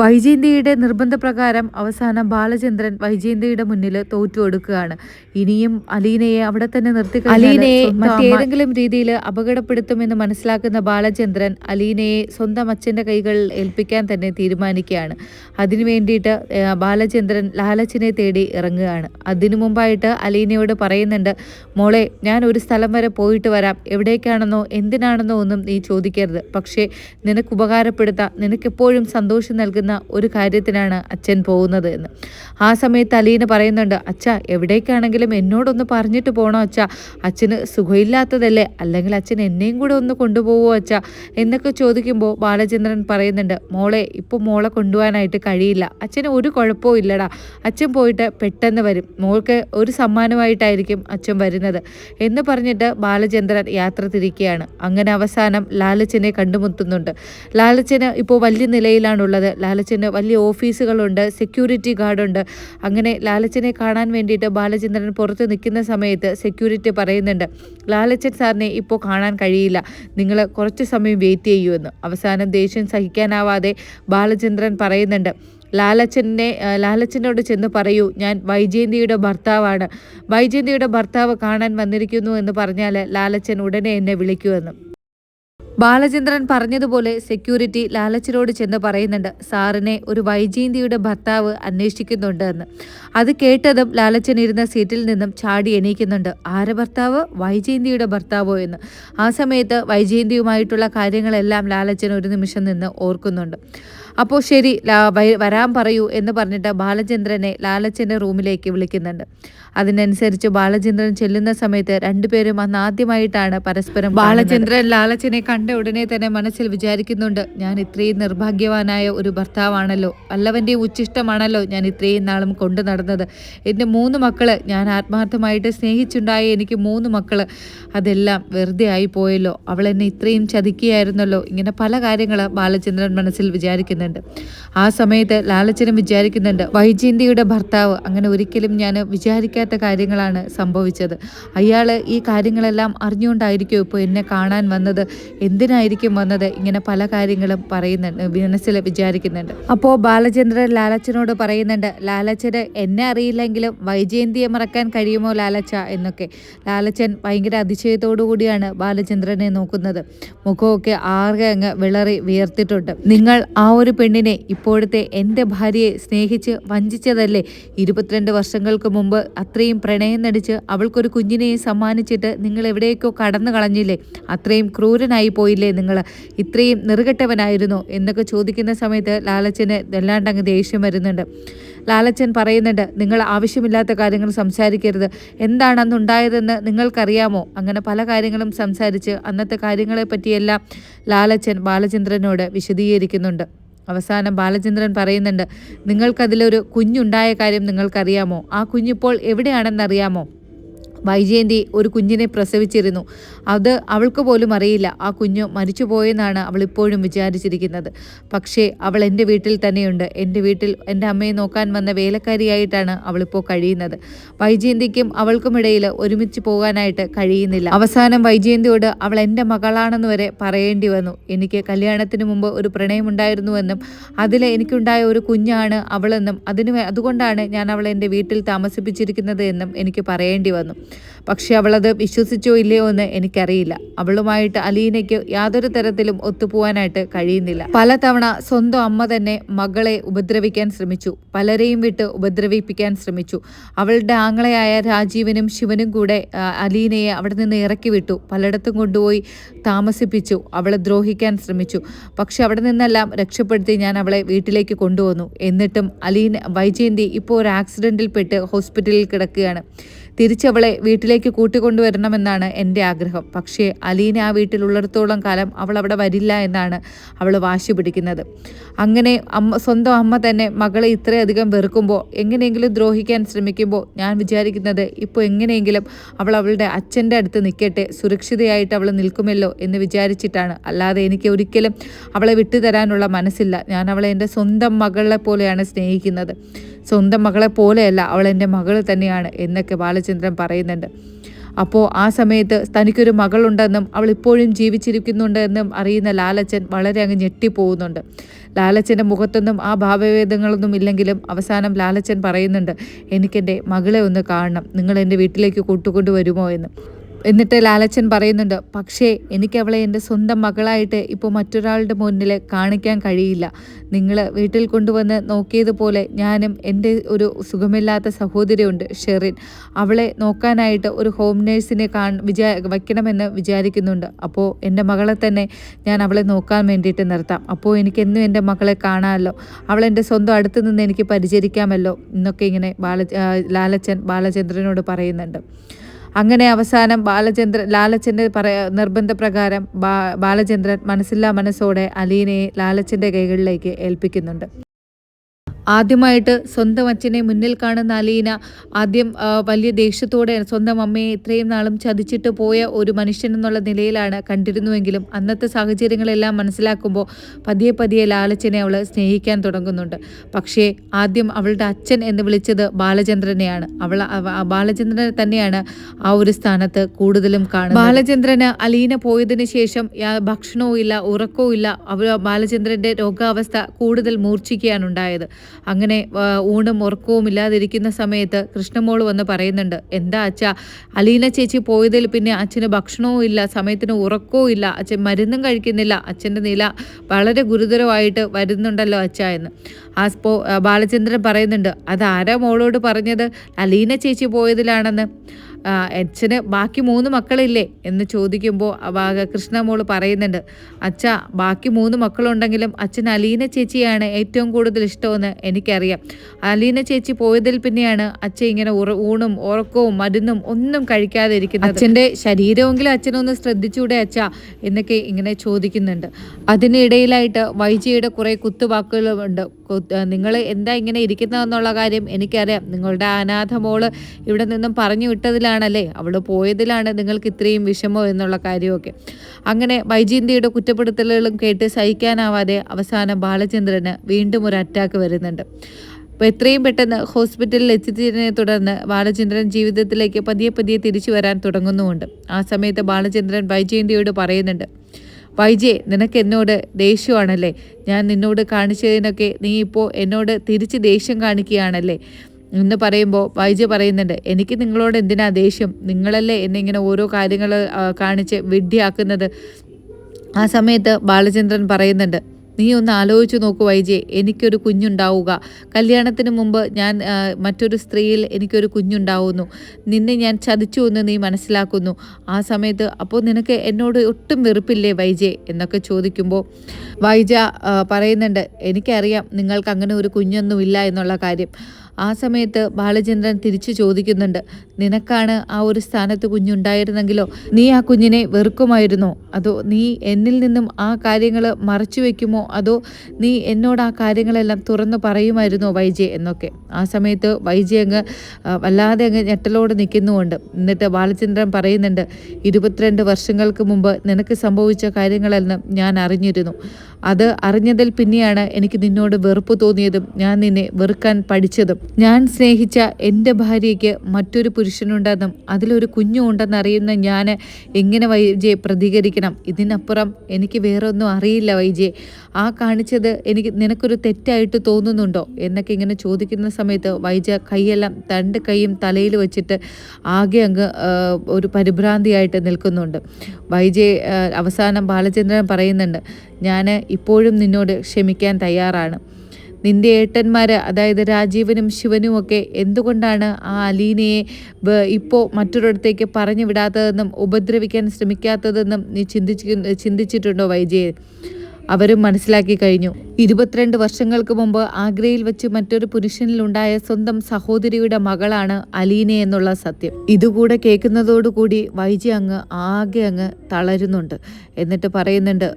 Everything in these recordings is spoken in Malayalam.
വൈജയന്തിയുടെ നിർബന്ധപ്രകാരം അവസാനം ബാലചന്ദ്രൻ വൈജയന്തിയുടെ മുന്നിൽ തോറ്റു കൊടുക്കുകയാണ് ഇനിയും അലീനയെ അവിടെ തന്നെ നിർത്തി അലീനയെ മറ്റേതെങ്കിലും രീതിയിൽ അപകടപ്പെടുത്തുമെന്ന് മനസ്സിലാക്കുന്ന ബാലചന്ദ്രൻ അലീനയെ സ്വന്തം അച്ഛന്റെ കൈകളിൽ ഏൽപ്പിക്കാൻ തന്നെ തീരുമാനിക്കുകയാണ്. അതിനു വേണ്ടിയിട്ട് ബാലചന്ദ്രൻ ലാലച്ചിനെ തേടി ഇറങ്ങുകയാണ്. അതിനു മുമ്പായിട്ട് അലീനയോട് പറയുന്നുണ്ട് മോളെ ഞാൻ ഒരു സ്ഥലം വരെ പോയിട്ട് വരാം. എവിടേക്കാണെന്നോ എന്തിനാണെന്നോ ഒന്നും നീ ചോദിക്കരുത്. പക്ഷേ നിനക്ക് ഉപകാരപ്പെടുത്താം. നിനക്കെപ്പോഴും സന്തോഷം നൽകുന്ന ഒരു കാര്യത്തിനാണ് അച്ഛൻ പോകുന്നത് എന്ന്. ആ സമയത്ത് അലീന പറയുന്നുണ്ട് അച്ഛ എവിടേക്കാണെങ്കിലും എന്നോടൊന്ന് പറഞ്ഞിട്ട് പോകണോ അച്ഛ? അച്ഛന് സുഖമില്ലാത്തതല്ലേ? അല്ലെങ്കിൽ അച്ഛൻ എന്നെയും കൂടെ ഒന്ന് കൊണ്ടുപോകുമോ അച്ഛ? എന്നൊക്കെ ചോദിക്കുമ്പോൾ ബാലചന്ദ്രൻ പറയുന്നുണ്ട് മോളെ ഇപ്പോൾ മോളെ കൊണ്ടുപോകാനായിട്ട് കഴിയില്ല. അച്ഛന് ഒരു കുഴപ്പവും ഇല്ലടാ. അച്ഛൻ പോയിട്ട് പെട്ടെന്ന് വരും. മോൾക്ക് ഒരു സമ്മാനമായിട്ടായിരിക്കും അച്ഛൻ വരുന്നത്. എന്ന് പറഞ്ഞിട്ട് ബാലചന്ദ്രൻ യാത്ര തിരിക്കുകയാണ്. അങ്ങനെ അവസാനം ലാലച്ചനെ കണ്ടുമുട്ടുന്നുണ്ട്. ലാലച്ചന് ഇപ്പോൾ വലിയ നിലയിലാണുള്ളത്. ലാലച്ചന് വലിയ ഓഫീസുകളുണ്ട് സെക്യൂരിറ്റി ഗാർഡുണ്ട്. അങ്ങനെ ലാലച്ചനെ കാണാൻ വേണ്ടിയിട്ട് ബാലചന്ദ്രൻ പുറത്ത് നിൽക്കുന്ന സമയത്ത് സെക്യൂരിറ്റി പറയുന്നുണ്ട് ലാലച്ചൻ സാറിനെ ഇപ്പോൾ കാണാൻ കഴിയില്ല. നിങ്ങൾ കുറച്ച് സമയം വെയിറ്റ് ചെയ്യുമെന്ന്. അവസാനം ദേഷ്യം സഹിക്കാനാവാതെ ബാലചന്ദ്രൻ പറയുന്നുണ്ട് ലാലച്ചനെ ലാലച്ചനോട് ചെന്ന് പറയൂ. ഞാൻ വൈജയന്തിയുടെ ഭർത്താവാണ്. വൈജയന്തിയുടെ ഭർത്താവ് കാണാൻ വന്നിരിക്കുന്നു എന്ന് പറഞ്ഞാൽ ലാലച്ചൻ ഉടനെ എന്നെ വിളിക്കുമെന്ന്. ബാലചന്ദ്രൻ പറഞ്ഞതുപോലെ സെക്യൂരിറ്റി ലാലച്ചനോട് ചെന്ന് പറയുന്നുണ്ട് സാറിനെ ഒരു വൈജയന്തിയുടെ ഭർത്താവ് അന്വേഷിക്കുന്നുണ്ട് എന്ന്. അത് കേട്ടതും ലാലച്ചൻ ഇരുന്ന സീറ്റിൽ നിന്നും ചാടി എണീക്കുന്നുണ്ട് ആരെ ഭർത്താവ്? വൈജയന്തിയുടെ ഭർത്താവോ എന്ന്. ആ സമയത്ത് വൈജയന്തിയുമായിട്ടുള്ള കാര്യങ്ങളെല്ലാം ലാലച്ചൻ ഒരു നിമിഷം നിന്ന് ഓർക്കുന്നുണ്ട്. അപ്പോൾ ശരി വരാൻ പറയൂ എന്ന് പറഞ്ഞിട്ട് ബാലചന്ദ്രനെ ലാലച്ചന്റെ റൂമിലേക്ക് വിളിക്കുന്നുണ്ട്. അതിനനുസരിച്ച് ബാലചന്ദ്രൻ ചെല്ലുന്ന സമയത്ത് രണ്ടുപേരും അന്ന് ആദ്യമായിട്ടാണ് പരസ്പരം ബാലചന്ദ്രൻ ലാലച്ചനെ കണ്ട ഉടനെ തന്നെ മനസ്സിൽ വിചാരിക്കുന്നുണ്ട് ഞാൻ ഇത്രയും നിർഭാഗ്യവാനായ ഒരു ഭർത്താവാണല്ലോ. വല്ലവന്റെ ഉച്ചിഷ്ടമാണല്ലോ ഞാൻ ഇത്രയും നാളും കൊണ്ടു നടന്നത്. എന്റെ മൂന്ന് മക്കൾ ഞാൻ ആത്മാർത്ഥമായിട്ട് സ്നേഹിച്ചുണ്ടായ എനിക്ക് മൂന്ന് മക്കൾ. അതെല്ലാം വെറുതെ ആയി പോയല്ലോ. അവൾ എന്നെ ഇത്രയും ചതിക്കുകയായിരുന്നല്ലോ. ഇങ്ങനെ പല കാര്യങ്ങൾ ബാലചന്ദ്രൻ മനസ്സിൽ വിചാരിക്കുന്നുണ്ട്. ആ സമയത്ത് ലാലച്ചനും വിചാരിക്കുന്നുണ്ട് വൈജയന്തിയുടെ ഭർത്താവ് അങ്ങനെ ഒരിക്കലും ഞാൻ വിചാരിക്കാത്ത കാര്യങ്ങളാണ് സംഭവിച്ചത്. അയാൾ ഈ കാര്യങ്ങളെല്ലാം അറിഞ്ഞുകൊണ്ടായിരിക്കും ഇപ്പോൾ എന്നെ കാണാൻ വന്നത് എന്തിനായിരിക്കും വന്നത് ഇങ്ങനെ പല കാര്യങ്ങളും പറയുന്നുണ്ട് മനസ്സിൽ വിചാരിക്കുന്നുണ്ട്. അപ്പോൾ ബാലചന്ദ്രൻ ലാലച്ചനോട് പറയുന്നുണ്ട് ലാലച്ചന് എന്നെ അറിയില്ലെങ്കിലും വൈജയന്തിയെ മറക്കാൻ കഴിയുമോ ലാലച്ച? എന്നൊക്കെ. ലാലച്ചൻ ഭയങ്കര അതിശയത്തോടു കൂടിയാണ് ബാലചന്ദ്രനെ നോക്കുന്നത്. മുഖമൊക്കെ ആകെ അങ്ങ് വിളറി വിയർത്തിട്ടുണ്ട്. നിങ്ങൾ ആ ഒരു പെണ്ണിനെ ഇപ്പോഴത്തെ എന്റെ ഭാര്യയെ സ്നേഹിച്ച് വഞ്ചിച്ചതല്ലേ? ഇരുപത്തിരണ്ട് വർഷങ്ങൾക്ക് മുമ്പ് അത്രയും പ്രണയം നടിച്ച് അവൾക്കൊരു കുഞ്ഞിനെയും സമ്മാനിച്ചിട്ട് നിങ്ങൾ എവിടേക്കോ കടന്നു കളഞ്ഞില്ലേ? അത്രയും ക്രൂരനായി പോയില്ലേ നിങ്ങൾ? ഇത്രയും നെറുകെട്ടവനായിരുന്നോ എന്നൊക്കെ ചോദിക്കുന്ന സമയത്ത് ലാലച്ചന് വല്ലാണ്ടങ്ങ് ദേഷ്യം വരുന്നുണ്ട്. ലാലച്ചൻ പറയുന്നുണ്ട് നിങ്ങൾ ആവശ്യമില്ലാത്ത കാര്യങ്ങൾ സംസാരിക്കരുത്. എന്താണ് അന്നുണ്ടായതെന്ന് നിങ്ങൾക്കറിയാമോ? അങ്ങനെ പല കാര്യങ്ങളും സംസാരിച്ച് അന്നത്തെ കാര്യങ്ങളെപ്പറ്റിയെല്ലാം ലാലച്ചൻ ബാലചന്ദ്രനോട് വിശദീകരിക്കുന്നുണ്ട്. അവസാനം ബാലചന്ദ്രൻ പറയുന്നുണ്ട് നിങ്ങൾക്കതിലൊരു കുഞ്ഞുണ്ടായ കാര്യം നിങ്ങൾക്കറിയാമോ? ആ കുഞ്ഞിപ്പോൾ എവിടെയാണെന്നറിയാമോ? വൈജയന്തി ഒരു കുഞ്ഞിനെ പ്രസവിച്ചിരുന്നു. അത് അവൾക്ക് പോലും അറിയില്ല. ആ കുഞ്ഞ് മരിച്ചുപോയെന്നാണ് അവൾ ഇപ്പോഴും വിചാരിച്ചിരിക്കുന്നത്. പക്ഷേ അവൾ എന്റെ വീട്ടിൽ തന്നെയുണ്ട്. എന്റെ വീട്ടിൽ എന്റെ അമ്മയെ നോക്കാൻ വന്ന വേലക്കാരിയായിട്ടാണ് അവളിപ്പോൾ കഴിയുന്നത്. വൈജയന്തിക്കും അവൾക്കുമിടയിൽ ഒരുമിച്ച് പോകാനായിട്ട് കഴിയുന്നില്ല. അവസാനം വൈജയന്തിയോട് അവൾ എന്റെ മകളാണെന്ന് വരെ പറയേണ്ടി വന്നു. എനിക്ക് കല്യാണത്തിന് മുമ്പ് ഒരു പ്രണയമുണ്ടായിരുന്നുവെന്നും അതിൽ എനിക്കുണ്ടായ ഒരു കുഞ്ഞാണ് അവളെന്നും അതിന് അതുകൊണ്ടാണ് ഞാൻ അവളെ എന്റെ വീട്ടിൽ താമസിപ്പിച്ചിരിക്കുന്നത് എന്നും എനിക്ക് പറയേണ്ടി വന്നു. പക്ഷെ അവളത് വിശ്വസിച്ചോ ഇല്ലയോ എന്ന് എനിക്കറിയില്ല. അവളുമായിട്ട് അലീനയ്ക്ക് യാതൊരു തരത്തിലും ഒത്തുപോകാനായിട്ട് കഴിയുന്നില്ല. പലതവണ സ്വന്തം അമ്മ തന്നെ മകളെ ഉപദ്രവിക്കാൻ ശ്രമിച്ചു. പലരെയും വിട്ട് ഉപദ്രവിപ്പിക്കാൻ ശ്രമിച്ചു. അവളുടെ ആങ്ങളയായ രാജീവനും ശിവനും കൂടെ അലീനയെ അവിടെ നിന്ന് ഇറക്കി വിട്ടു. പലയിടത്തും കൊണ്ടുപോയി താമസിപ്പിച്ചു. അവളെ ദ്രോഹിക്കാൻ ശ്രമിച്ചു. പക്ഷെ അവിടെ നിന്നെല്ലാം രക്ഷപ്പെടുത്തി ഞാൻ അവളെ വീട്ടിലേക്ക് കൊണ്ടുവന്നു. എന്നിട്ടും അലീന വൈജയന്തി ഇപ്പോൾ ഒരു ആക്സിഡന്റിൽ പെട്ട് ഹോസ്പിറ്റലിൽ കിടക്കുകയാണ്. തിരിച്ചവളെ വീട്ടിലേക്ക് കൂട്ടിക്കൊണ്ടുവരണമെന്നാണ് എന്റെ ആഗ്രഹം. പക്ഷേ അലീന ആ വീട്ടിലുള്ളിടത്തോളം കാലം അവൾ അവിടെ വരില്ല എന്നാണ് അവൾ വാശി പിടിക്കുന്നത്. അങ്ങനെ അമ്മ സ്വന്തം അമ്മ തന്നെ മകളെ ഇത്രയധികം വെറുക്കുമ്പോൾ എങ്ങനെയെങ്കിലും ദ്രോഹിക്കാൻ ശ്രമിക്കുമ്പോൾ ഞാൻ വിചാരിക്കുന്നത് ഇപ്പോൾ എങ്ങനെയെങ്കിലും അവൾ അവളുടെ അച്ഛന്റെ അടുത്ത് നിൽക്കട്ടെ സുരക്ഷിതയായിട്ട് അവൾ നിൽക്കുമല്ലോ എന്ന് വിചാരിച്ചിട്ടാണ്. അല്ലാതെ എനിക്ക് ഒരിക്കലും അവളെ വിട്ടുതരാനുള്ള മനസ്സില്ല. ഞാൻ അവളെ എന്റെ സ്വന്തം മകളെ പോലെയാണ് സ്നേഹിക്കുന്നത്. സ്വന്തം മകളെ പോലെയല്ല അവൾ എന്റെ മകൾ തന്നെയാണ് എന്നൊക്കെ ബാലചന്ദ്രൻ പറയുന്നുണ്ട്. അപ്പോൾ ആ സമയത്ത് തനിക്കൊരു മകളുണ്ടെന്നും അവൾ ഇപ്പോഴും ജീവിച്ചിരിക്കുന്നുണ്ട് എന്നും അറിയുന്ന ലാലച്ചൻ വളരെ അങ്ങ് ഞെട്ടിപ്പോകുന്നുണ്ട്. ലാലച്ചന്റെ മുഖത്തൊന്നും ആ ഭാവവേദങ്ങളൊന്നും ഇല്ലെങ്കിലും അവസാനം ലാലച്ചൻ പറയുന്നുണ്ട് എനിക്കെന്റെ മകളെ ഒന്ന് കാണണം. നിങ്ങൾ എന്റെ വീട്ടിലേക്ക് കൂട്ടുകൊണ്ടു വരുമോ എന്ന്. എന്നിട്ട് ലാലച്ചൻ പറയുന്നുണ്ട് പക്ഷേ എനിക്ക് അവളെ എന്റെ സ്വന്തം മകളായിട്ട് ഇപ്പോൾ മറ്റൊരാളുടെ മുന്നിൽ കാണിക്കാൻ കഴിയില്ല. നിങ്ങൾ വീട്ടിൽ കൊണ്ടുവന്ന് നോക്കിയതുപോലെ ഞാനും എന്റെ ഒരു സുഖമില്ലാത്ത സഹോദരിയുണ്ട് ഷെറിൻ. അവളെ നോക്കാനായിട്ട് ഒരു ഹോം നേഴ്സിനെ കാ വിചാ വയ്ക്കണമെന്ന് വിചാരിക്കുന്നുണ്ട്. അപ്പോൾ എന്റെ മകളെ തന്നെ ഞാൻ അവളെ നോക്കാൻ വേണ്ടിയിട്ട് നിർത്താം. അപ്പോൾ എനിക്കെന്നും എന്റെ മകളെ കാണാമല്ലോ. അവൾ എന്റെ സ്വന്തം അടുത്ത് നിന്ന് എനിക്ക് പരിചരിക്കാമല്ലോ എന്നൊക്കെ ഇങ്ങനെ ബാല ലാലച്ചൻ ബാലചന്ദ്രനോട് പറയുന്നുണ്ട്. അങ്ങനെ അവസാനം ബാലചന്ദ്രൻ ലാലച്ചന്റെ പറയ നിർബന്ധപ്രകാരം ബാ ബാലചന്ദ്രൻ മനസ്സില്ലാ മനസ്സോടെ അലീനയെ ലാലച്ചന്റെ കൈകളിലേക്ക് ഏൽപ്പിക്കുന്നുണ്ട്. ആദ്യമായിട്ട് സ്വന്തം അച്ഛനെ മുന്നിൽ കാണുന്ന അലീന ആദ്യം വലിയ ദേഷ്യത്തോടെ സ്വന്തം അമ്മയെ ഇത്രയും നാളും ചതിച്ചിട്ട് പോയ ഒരു മനുഷ്യൻ എന്നുള്ള നിലയിലാണ് കണ്ടിരുന്നുവെങ്കിലും അന്നത്തെ സാഹചര്യങ്ങളെല്ലാം മനസ്സിലാക്കുമ്പോൾ പതിയെ പതിയെ ലാലച്ചനെ അവൾ സ്നേഹിക്കാൻ തുടങ്ങുന്നുണ്ട്. പക്ഷേ ആദ്യം അവളുടെ അച്ഛൻ എന്ന് വിളിച്ചത് ബാലചന്ദ്രനെയാണ്. അവൾ ബാലചന്ദ്രനെ തന്നെയാണ് ആ ഒരു സ്ഥാനത്ത് കൂടുതലും കാണുന്നത്. ബാലചന്ദ്രന് അലീന പോയതിന് ശേഷം ഭക്ഷണവും ഇല്ല ഉറക്കവും ഇല്ല അവ ബാലചന്ദ്രന്റെ രോഗാവസ്ഥ കൂടുതൽ മൂർച്ഛിക്കുകയാണ് ഉണ്ടായത്. അങ്ങനെ ഊണും ഉറക്കവും ഇല്ലാതിരിക്കുന്ന സമയത്ത് കൃഷ്ണമോൾ വന്ന് പറയുന്നുണ്ട് എന്താ അച്ഛ അലീന ചേച്ചി പോയതിൽ പിന്നെ അച്ഛന് ഭക്ഷണവും ഇല്ല സമയത്തിന് ഉറക്കവും ഇല്ല അച്ഛൻ മരുന്നും കഴിക്കുന്നില്ല അച്ഛന്റെ നില വളരെ ഗുരുതരമായിട്ട് വരുന്നുണ്ടല്ലോ അച്ഛ എന്ന്. ആ സ്പോ ബാലചന്ദ്രൻ പറയുന്നുണ്ട് അതാരാ മോളോട് പറഞ്ഞത്? അലീന ചേച്ചി പോയതിലാണെന്ന്. അച്ഛന് ബാക്കി മൂന്ന് മക്കളില്ലേ എന്ന് ചോദിക്കുമ്പോൾ കൃഷ്ണമോൾ പറയുന്നുണ്ട് അച്ഛ ബാക്കി മൂന്ന് മക്കളുണ്ടെങ്കിലും അച്ഛൻ അലീന ചേച്ചിയാണ് ഏറ്റവും കൂടുതൽ ഇഷ്ടമെന്ന് എനിക്കറിയാം. അലീന ചേച്ചി പോയതിൽ പിന്നെയാണ് അച്ഛൻ ഇങ്ങനെ ഊണും ഉറക്കവും മരുന്നും ഒന്നും കഴിക്കാതെ ഇരിക്കുന്നത് അച്ഛന്റെ ശരീരമെങ്കിലും അച്ഛനൊന്ന് ശ്രദ്ധിച്ചൂടെ അച്ഛ എന്നൊക്കെ ഇങ്ങനെ ചോദിക്കുന്നുണ്ട്. അതിനിടയിലായിട്ട് വൈജിയുടെ കുറേ കുത്തുവാക്കുകളുണ്ട്. നിങ്ങൾ എന്താ ഇങ്ങനെ ഇരിക്കുന്നതെന്നുള്ള കാര്യം എനിക്കറിയാം. നിങ്ങളുടെ അനാഥ മോൾ ഇവിടെ നിന്നും പറഞ്ഞു വിട്ടതിലാണല്ലേ? അവൾ പോയതിലാണ് നിങ്ങൾക്ക് ഇത്രയും വിഷമോ എന്നുള്ള കാര്യമൊക്കെ. അങ്ങനെ വൈജീന്തിയുടെ കുറ്റപ്പെടുത്തലുകളും കേട്ട് സഹിക്കാനാവാതെ അവസാനം ബാലചന്ദ്രന് വീണ്ടും ഒരു അറ്റാക്ക് വരുന്നുണ്ട്. അപ്പോൾ എത്രയും പെട്ടെന്ന് ഹോസ്പിറ്റലിൽ എത്തിച്ചതിനെ തുടർന്ന് ബാലചന്ദ്രൻ ജീവിതത്തിലേക്ക് പതിയെ പതിയെ തിരിച്ചു വരാൻ തുടങ്ങുന്നുമുണ്ട്. ആ സമയത്ത് ബാലചന്ദ്രൻ വൈജയന്തിയോട് പറയുന്നുണ്ട് വൈജെ നിനക്ക് എന്നോട് ദേഷ്യമാണല്ലേ? ഞാൻ നിന്നോട് കാണിച്ചതിനൊക്കെ നീ ഇപ്പോൾ എന്നോട് തിരിച്ച് ദേഷ്യം കാണിക്കുകയാണല്ലേ? എന്ന് പറയുമ്പോൾ വൈജ പറയുന്നുണ്ട് എനിക്ക് നിങ്ങളോട് എന്തിനാ ദേഷ്യം? നിങ്ങളല്ലേ എന്നെ ഇങ്ങനെ ഓരോ കാര്യങ്ങൾ കാണിച്ച് വിഡ്ഢിയാക്കുന്നത്? ആ സമയത്ത് ബാലചന്ദ്രൻ പറയുന്നുണ്ട് നീ ഒന്ന് ആലോചിച്ച് നോക്കൂ വൈജെ എനിക്കൊരു കുഞ്ഞുണ്ടാവുക. കല്യാണത്തിന് മുമ്പ് ഞാൻ മറ്റൊരു സ്ത്രീയിൽ എനിക്കൊരു കുഞ്ഞുണ്ടാവുന്നു. നിന്നെ ഞാൻ ചതിച്ചു എന്ന് നീ മനസ്സിലാക്കുന്നു. ആ സമയത്ത് അപ്പോൾ നിനക്ക് എന്നോട് ഒട്ടും വെറുപ്പില്ലേ വൈജെ? എന്നൊക്കെ ചോദിക്കുമ്പോൾ വൈജ പറയുന്നുണ്ട് എനിക്കറിയാം നിങ്ങൾക്ക് അങ്ങനെ ഒരു കുഞ്ഞൊന്നുമില്ല എന്നുള്ള കാര്യം. ആ സമയത്ത് ബാലചന്ദ്രൻ തിരിച്ചു ചോദിക്കുന്നുണ്ട് നിനക്കാണ് ആ ഒരു സ്ഥാനത്ത് കുഞ്ഞുണ്ടായിരുന്നെങ്കിലോ? നീ ആ കുഞ്ഞിനെ വെറുക്കുമായിരുന്നോ? അതോ നീ എന്നിൽ നിന്നും ആ കാര്യങ്ങൾ മറച്ചു വെക്കുമോ? അതോ നീ എന്നോട് ആ കാര്യങ്ങളെല്ലാം തുറന്നു പറയുമായിരുന്നോ വൈജയ് എന്നൊക്കെ. ആ സമയത്ത് വൈജയ് അങ്ങ് വല്ലാതെ അങ്ങ് ഞെട്ടലോട് നിൽക്കുന്നുമുണ്ട്. എന്നിട്ട് ബാലചന്ദ്രൻ പറയുന്നുണ്ട് ഇരുപത്തിരണ്ട് വർഷങ്ങൾക്ക് മുമ്പ് നിനക്ക് സംഭവിച്ച കാര്യങ്ങളെല്ലാം ഞാൻ അറിഞ്ഞിരുന്നു. അത് അറിഞ്ഞതിൽ പിന്നെയാണ് എനിക്ക് നിന്നോട് വെറുപ്പ് തോന്നിയതും ഞാൻ നിന്നെ വെറുക്കാൻ പഠിച്ചതും. ഞാൻ സ്നേഹിച്ച എന്റെ ഭാര്യയ്ക്ക് മറ്റൊരു പുരുഷനുണ്ടെന്നും അതിലൊരു കുഞ്ഞുണ്ടെന്ന് അറിയുന്ന ഞാൻ എങ്ങനെ വൈജയെ പ്രതികരിക്കണം? ഇതിനപ്പുറം എനിക്ക് വേറെ ഒന്നും അറിയില്ല വൈജയെ. ആ കാണിച്ചത് എനിക്ക് നിനക്കൊരു തെറ്റായിട്ട് തോന്നുന്നുണ്ടോ? എന്നൊക്കെ ഇങ്ങനെ ചോദിക്കുന്ന സമയത്ത് വൈജ കൈയെല്ലാം തണ്ട് കൈയും തലയിൽ വെച്ചിട്ട് ആകെ അങ്ങ് ഒരു പരിഭ്രാന്തിയായിട്ട് നിൽക്കുന്നുണ്ട്. വൈജയെ അവസാനം ബാലചന്ദ്രൻ പറയുന്നുണ്ട് ഞാൻ ഇപ്പോഴും നിന്നോട് ക്ഷമിക്കാൻ തയ്യാറാണ്. നിന്റെ ഏട്ടന്മാർ അതായത് രാജീവനും ശിവനും ഒക്കെ എന്തുകൊണ്ടാണ് ആ അലീനയെ ഇപ്പോൾ മറ്റൊരിടത്തേക്ക് പറഞ്ഞു വിടാത്തതെന്നും ഉപദ്രവിക്കാൻ ശ്രമിക്കാത്തതെന്നും നീ ചിന്തിച്ചു ചിന്തിച്ചിട്ടുണ്ടോ വൈജയെ? അവരും മനസ്സിലാക്കി കഴിഞ്ഞു. ഇരുപത്തിരണ്ട് വർഷങ്ങൾക്ക് മുമ്പ് ആഗ്രയിൽ വെച്ച് മറ്റൊരു പുരുഷനിലുണ്ടായ സ്വന്തം സഹോദരിയുടെ മകളാണ് അലീന എന്നുള്ള സത്യം. ഇതുകൂടെ കേൾക്കുന്നതോടുകൂടി വൈജി അങ്ങ് ആകെ അങ്ങ് തളരുന്നുണ്ട്. എന്നിട്ട് പറയുന്നുണ്ട്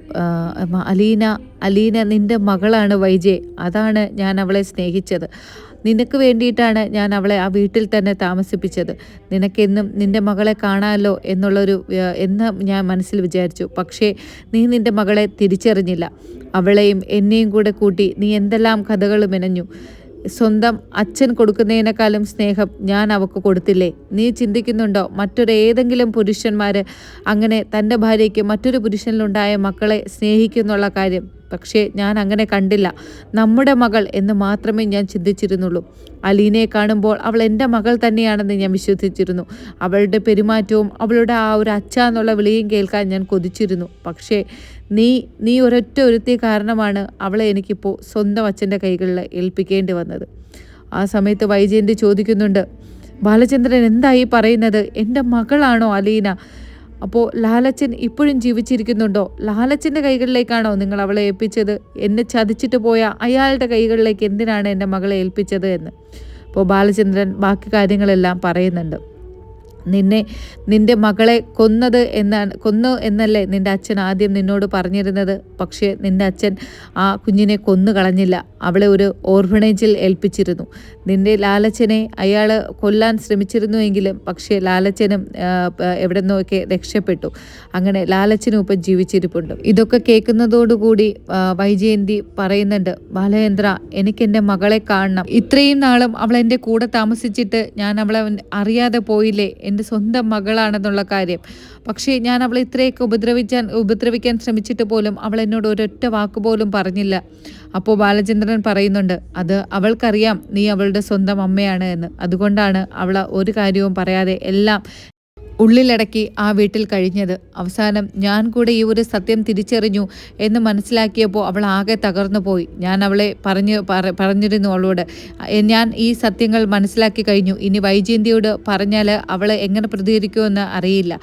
അലീന അലീന നിന്റെ മകളാണ് വൈജെ. അതാണ് ഞാൻ അവളെ സ്നേഹിച്ചത്. നിനക്ക് വേണ്ടിയിട്ടാണ് ഞാൻ അവളെ ആ വീട്ടിൽ തന്നെ താമസിപ്പിച്ചത്. നിനക്കെന്നും നിന്റെ മകളെ കാണാമല്ലോ എന്നുള്ളൊരു എന്ന് ഞാൻ മനസ്സിൽ വിചാരിച്ചു. പക്ഷേ നീ നിന്റെ മകളെ തിരിച്ചറിഞ്ഞില്ല. അവളെയും എന്നെയും കൂടെ കൂട്ടി നീ എന്തെല്ലാം കഥകൾ മെനഞ്ഞു. സ്വന്തം അച്ഛൻ കൊടുക്കുന്നതിനേക്കാളും സ്നേഹം ഞാൻ അവൾക്ക് കൊടുത്തില്ലേ? നീ ചിന്തിക്കുന്നുണ്ടോ? മറ്റൊരേതെങ്കിലും പുരുഷന്മാർ അങ്ങനെ തന്റെ ഭാര്യയ്ക്ക് മറ്റൊരു പുരുഷനിലുണ്ടായ മക്കളെ സ്നേഹിക്കുന്നുള്ള കാര്യം. പക്ഷേ ഞാൻ അങ്ങനെ കണ്ടില്ല. നമ്മുടെ മകൾ എന്ന് മാത്രമേ ഞാൻ ചിന്തിച്ചിരുന്നുള്ളൂ. അലീനയെ കാണുമ്പോൾ അവൾ എന്റെ മകൾ തന്നെയാണെന്ന് ഞാൻ വിശ്വസിച്ചിരുന്നു. അവളുടെ പെരുമാറ്റവും അവളുടെ ആ ഒരു അച്ഛ എന്നുള്ള വിളിയും കേൾക്കാൻ ഞാൻ കൊതിച്ചിരുന്നു. പക്ഷേ നീ നീ ഒരൊറ്റ ഒരുത്തി കാരണമാണ് അവളെ എനിക്കിപ്പോൾ സ്വന്തം അച്ഛന്റെ കൈകളിൽ ഏൽപ്പിക്കേണ്ടി വന്നത്. ആ സമയത്ത് വൈജയന്തി ചോദിക്കുന്നുണ്ട് ബാലചന്ദ്രൻ എന്തായി പറയുന്നത്? എന്റെ മകളാണോ അലീന? അപ്പോൾ ലാലച്ചൻ ഇപ്പോഴും ജീവിച്ചിരിക്കുന്നുണ്ടോ? ലാലച്ചന്റെ കൈകളിലേക്കാണോ നിങ്ങൾ അവളെ ഏൽപ്പിച്ചത്? എന്നെ ചതിച്ചിട്ട് പോയ അയാളുടെ കൈകളിലേക്ക് എന്തിനാണ് എന്റെ മകളെ ഏൽപ്പിച്ചത് എന്ന്? അപ്പോൾ ബാലചന്ദ്രൻ ബാക്കി കാര്യങ്ങളെല്ലാം പറയുന്നുണ്ട്. നിന്നെ നിന്റെ മകളെ കൊന്നത് എന്നാണ് കൊന്നു എന്നല്ലേ നിന്റെ അച്ഛൻ ആദ്യം നിന്നോട് പറഞ്ഞിരുന്നത്? പക്ഷേ നിന്റെ അച്ഛൻ ആ കുഞ്ഞിനെ കൊന്നു കളഞ്ഞില്ല അവളെ ഒരു ഓർഫണേജിൽ ഏൽപ്പിച്ചിരുന്നു. നിന്റെ ലാലച്ചനെ അയാൾ കൊല്ലാൻ ശ്രമിച്ചിരുന്നുവെങ്കിലും പക്ഷേ ലാലച്ചനും എവിടെ നിന്നൊക്കെ രക്ഷപ്പെട്ടു. അങ്ങനെ ലാലച്ചനും ഇപ്പം ജീവിച്ചിരിപ്പുണ്ട്. ഇതൊക്കെ കേൾക്കുന്നതോടുകൂടി വൈജയന്തി പറയുന്നുണ്ട് ബാലചന്ദ്ര എനിക്ക് എന്റെ മകളെ കാണണം. ഇത്രയും നാളും അവൾ എന്റെ കൂടെ താമസിച്ചിട്ട് ഞാൻ അവളെ അറിയാതെ പോയില്ലേ? എന്റെ സ്വന്തം മകളാണെന്നുള്ള കാര്യം. പക്ഷേ ഞാൻ അവളെ ഇത്രയൊക്കെ ഉപദ്രവിക്കാൻ ഉപദ്രവിക്കാൻ ശ്രമിച്ചിട്ട് പോലും അവൾ എന്നോട് ഒരൊറ്റ വാക്ക് പോലും പറഞ്ഞില്ല. അപ്പോൾ ബാലചന്ദ്രൻ പറയുന്നുണ്ട് അത് അവൾക്കറിയാം നീ അവളുടെ സ്വന്തം അമ്മയാണ് എന്ന്. അതുകൊണ്ടാണ് അവൾ ഒരു കാര്യവും പറയാതെ എല്ലാം ഉള്ളിലടക്കി ആ വീട്ടിൽ കഴിഞ്ഞത്. അവസാനം ഞാൻ കൂടെ ഈ ഒരു സത്യം തിരിച്ചറിഞ്ഞു എന്ന് മനസ്സിലാക്കിയപ്പോൾ അവൾ ആകെ തകർന്നു പോയി. ഞാൻ അവളെ പറഞ്ഞു പറഞ്ഞിരുന്നു അവളോട്. ഞാൻ ഈ സത്യങ്ങൾ മനസ്സിലാക്കി കഴിഞ്ഞു. ഇനി വൈജയന്തിയോട് പറഞ്ഞാൽ അവൾ എങ്ങനെ പ്രതികരിക്കുമെന്ന് അറിയില്ല.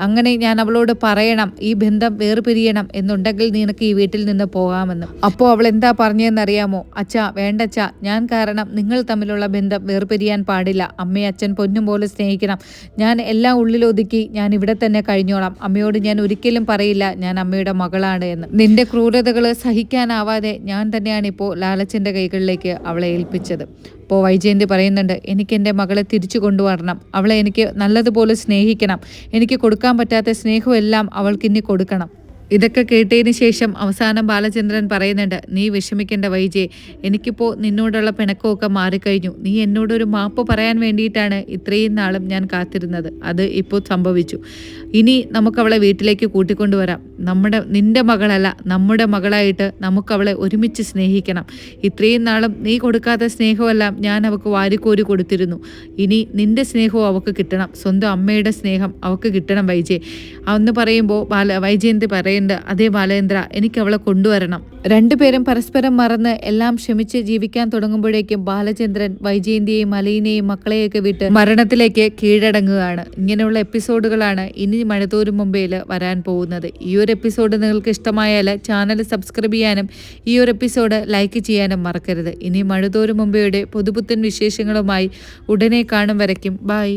അങ്ങനെ ഞാൻ അവളോട് പറയണം ഈ ബന്ധം വേർപിരിയണം എന്നുണ്ടെങ്കിൽ നിനക്ക് ഈ വീട്ടിൽ നിന്ന് പോകാമെന്ന്. അപ്പോൾ അവൾ എന്താ പറഞ്ഞതെന്നറിയാമോ അച്ഛാ വേണ്ടച്ച ഞാൻ കാരണം നിങ്ങൾ തമ്മിലുള്ള ബന്ധം വേർപിരിയാൻ പാടില്ല. അമ്മയെ അച്ഛൻ പൊന്നും പോലെ സ്നേഹിക്കണം. ഞാൻ എല്ലാം ഉള്ളിലൊതുക്കി ഞാൻ ഇവിടെ തന്നെ കഴിഞ്ഞോളാം. അമ്മയോട് ഞാൻ ഒരിക്കലും പറയില്ല ഞാൻ അമ്മയുടെ മകളാണ് എന്ന്. നിന്റെ ക്രൂരതകൾ സഹിക്കാനാവാതെ ഞാൻ തന്നെയാണ് ഇപ്പോൾ ലാലച്ചന്റെ കൈകളിലേക്ക് അവളെ ഏൽപ്പിച്ചത്. അപ്പോൾ വൈജയന്തി പറയുന്നുണ്ട് എനിക്ക് എന്റെ മകളെ തിരിച്ചു കൊണ്ടുവരണം. അവളെ എനിക്ക് നല്ലതുപോലെ സ്നേഹിക്കണം. എനിക്ക് കൊടുക്കാൻ പറ്റാത്ത സ്നേഹമെല്ലാം അവൾക്ക് ഇനി കൊടുക്കണം. ഇതൊക്കെ കേട്ടതിന് ശേഷം അവസാനം ബാലചന്ദ്രൻ പറയുന്നുണ്ട് നീ വിഷമിക്കേണ്ട വൈജയ് എനിക്കിപ്പോൾ നിന്നോടുള്ള പിണക്കമൊക്കെ മാറിക്കഴിഞ്ഞു. നീ എന്നോടൊരു മാപ്പ് പറയാൻ വേണ്ടിയിട്ടാണ് ഇത്രയും നാളും ഞാൻ കാത്തിരുന്നത്. അത് ഇപ്പോൾ സംഭവിച്ചു. ഇനി നമുക്ക് അവളെ വീട്ടിലേക്ക് കൂട്ടിക്കൊണ്ടുവരാം. നമ്മുടെ നിന്റെ മകളല്ല നമ്മുടെ മകളായിട്ട് നമുക്കവളെ ഒരുമിച്ച് സ്നേഹിക്കണം. ഇത്രയും നാളും നീ കൊടുക്കാത്ത സ്നേഹമെല്ലാം ഞാൻ അവൾക്ക് വാരിക്കോരി കൊടുത്തിരുന്നു. ഇനി നിന്റെ സ്നേഹവും അവൾക്ക് കിട്ടണം. സ്വന്തം അമ്മയുടെ സ്നേഹം അവൾക്ക് കിട്ടണം വൈജയ് അന്ന് പറയുമ്പോൾ ബാല വൈജയന്തി പറയുന്നുണ്ട് അതേ ബാലേന്ദ്ര എനിക്ക് അവളെ കൊണ്ടുവരണം. രണ്ടുപേരും പരസ്പരം മറന്ന് എല്ലാം ക്ഷമിച്ച് ജീവിക്കാൻ തുടങ്ങുമ്പോഴേക്കും ബാലചന്ദ്രൻ വൈജയന്തിയെയും മലയിനെയും മക്കളെയൊക്കെ വിട്ട് മരണത്തിലേക്ക് കീഴടങ്ങുകയാണ്. ഇങ്ങനെയുള്ള എപ്പിസോഡുകളാണ് ഇനി മഴതോരും മുമ്പേയിൽ വരാൻ പോകുന്നത്. ഈ ഒരു എപ്പിസോഡ് നിങ്ങൾക്ക് ഇഷ്ടമായാൽ ചാനൽ സബ്സ്ക്രൈബ് ചെയ്യാനും ഈ ഒരു എപ്പിസോഡ് ലൈക്ക് ചെയ്യാനും മറക്കരുത്. ഇനി മഴതോരും മുമ്പേയുടെ പുതുപുത്തൻ വിശേഷങ്ങളുമായി ഉടനെ കാണും വരയ്ക്കും. ബായ്